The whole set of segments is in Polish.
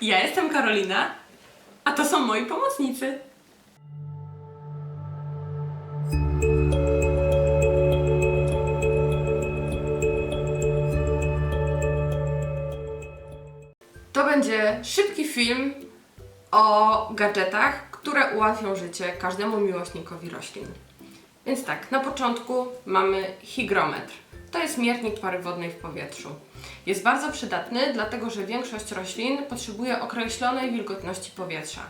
Ja jestem Karolina, a to są moi pomocnicy. To będzie szybki film o gadżetach, które ułatwią życie każdemu miłośnikowi roślin. Więc tak, na początku mamy hygrometr. To jest miernik pary wodnej w powietrzu. Jest bardzo przydatny, dlatego że większość roślin potrzebuje określonej wilgotności powietrza.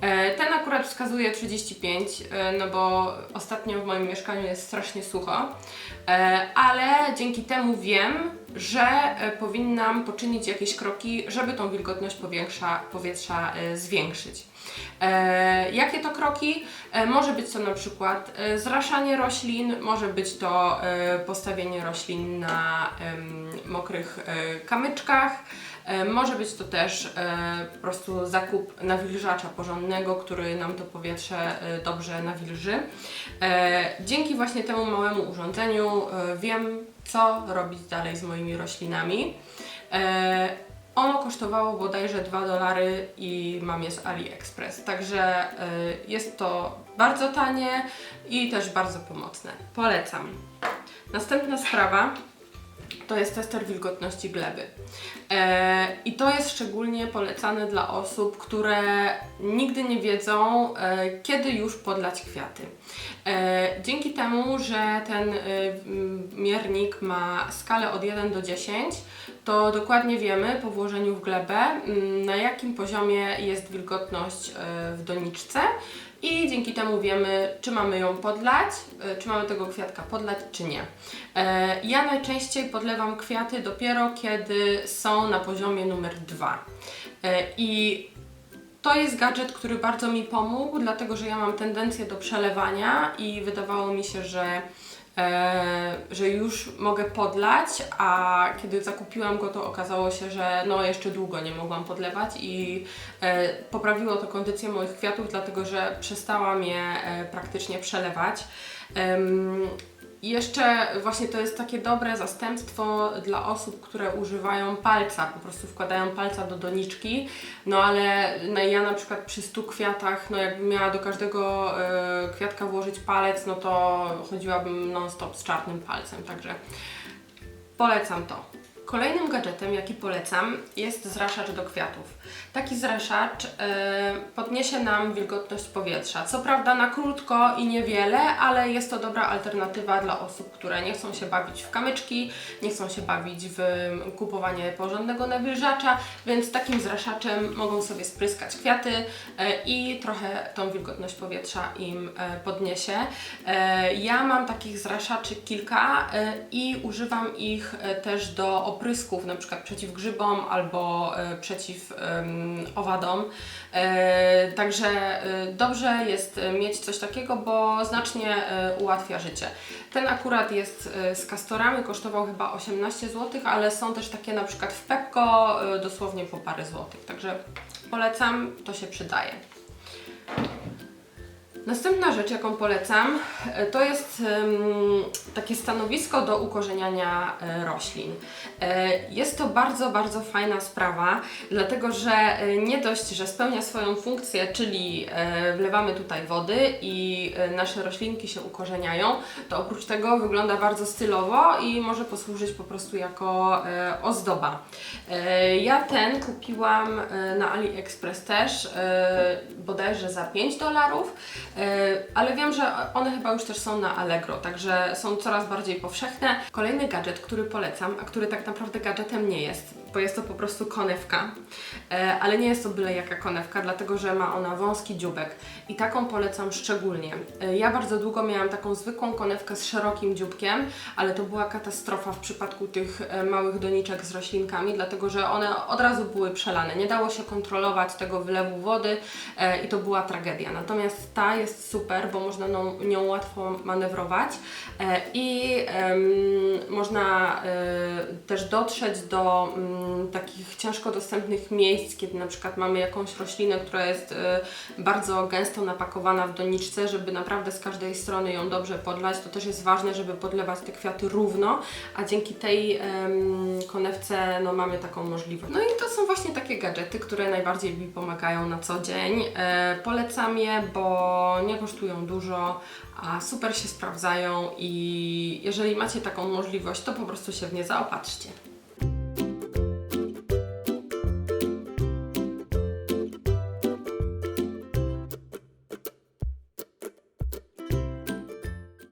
E, Ten akurat wskazuje 35, e, no bo ostatnio w moim mieszkaniu jest strasznie sucho, E, ale dzięki temu wiem, że e, powinnam poczynić jakieś kroki, żeby tą wilgotność powietrza, powietrza zwiększyć. E, jakie to kroki? E, może być to na przykład zraszanie roślin, może być to postawienie roślin na mokrych kamyczkach, może być to też po prostu zakup nawilżacza porządnego, który nam to powietrze dobrze nawilży. Dzięki właśnie temu małemu urządzeniu wiem, co robić dalej z moimi roślinami. E, ono kosztowało bodajże 2 dolary i mam je z AliExpress, także y, jest to bardzo tanie i też bardzo pomocne. Polecam. Następna sprawa to jest tester wilgotności gleby. E, I to jest szczególnie polecane dla osób, które nigdy nie wiedzą, e, kiedy już podlać kwiaty. E, dzięki temu, że ten m, miernik ma skalę od 1 do 10, to dokładnie wiemy po włożeniu w glebę, na jakim poziomie jest wilgotność e, w doniczce i dzięki temu wiemy, czy mamy ją podlać, e, czy mamy tego kwiatka podlać, czy nie. E, Ja najczęściej podlewam kwiaty dopiero kiedy są na poziomie numer 2. I to jest gadżet, który bardzo mi pomógł, dlatego że ja mam tendencję do przelewania i wydawało mi się, że, e, że już mogę podlać, a kiedy zakupiłam go, to okazało się, że no jeszcze długo nie mogłam podlewać i e, poprawiło to kondycję moich kwiatów, dlatego że przestałam je e, praktycznie przelewać. I jeszcze właśnie to jest takie dobre zastępstwo dla osób, które używają palca, po prostu wkładają palca do doniczki, no ale no ja na przykład przy 100 kwiatach, no jakbym miała do każdego e, kwiatka włożyć palec, no to chodziłabym non-stop z czarnym palcem, także polecam to. Kolejnym gadżetem, jaki polecam, jest zraszacz do kwiatów. Taki zraszacz e, podniesie nam wilgotność powietrza. Co prawda na krótko i niewiele, ale jest to dobra alternatywa dla osób, które nie chcą się bawić w kamyczki, nie chcą się bawić w kupowanie porządnego nawilżacza, więc takim zraszaczem mogą sobie spryskać kwiaty e, i trochę tą wilgotność powietrza im e, podniesie. E, ja mam takich zraszaczy kilka e, i używam ich e, też do oprysków, na przykład przeciw grzybom albo e, przeciw owadom. E, Także e, dobrze jest mieć coś takiego, bo znacznie ułatwia życie. Ten akurat jest z kastorami, kosztował chyba 18 zł, ale są też takie na przykład w Pepko dosłownie po parę złotych. Także polecam, to się przydaje. Następna rzecz, jaką polecam, e, to jest takie stanowisko do ukorzeniania e, roślin. E, Jest to bardzo, bardzo fajna sprawa, dlatego że nie dość, że spełnia swoją funkcję, czyli wlewamy tutaj wody i nasze roślinki się ukorzeniają, to oprócz tego wygląda bardzo stylowo i może posłużyć po prostu jako ozdoba. Ja ten kupiłam na AliExpress też, bodajże za 5 dolarów. E, ale wiem, że one chyba już też są na Allegro, także są coraz bardziej powszechne. Kolejny gadżet, który polecam, a który tak naprawdę gadżetem nie jest, bo jest to po prostu konewka, e, ale nie jest to byle jaka konewka, dlatego że ma ona wąski dzióbek i taką polecam szczególnie. E, Ja bardzo długo miałam taką zwykłą konewkę z szerokim dzióbkiem, ale to była katastrofa w przypadku tych małych doniczek z roślinkami, dlatego że one od razu były przelane. Nie dało się kontrolować tego wylewu wody i to była tragedia. Natomiast ta jest super, bo można nią, łatwo manewrować e, i można e, też dotrzeć do mm, takich ciężko dostępnych miejsc, kiedy na przykład mamy jakąś roślinę, która jest e, bardzo gęsto napakowana w doniczce, żeby naprawdę z każdej strony ją dobrze podlać, to też jest ważne, żeby podlewać te kwiaty równo, a dzięki tej konewce no, mamy taką możliwość. No i to są właśnie takie gadżety, które najbardziej mi pomagają na co dzień. Polecam je, bo nie kosztują dużo, a super się sprawdzają i jeżeli macie taką możliwość, to po prostu się w nie zaopatrzcie.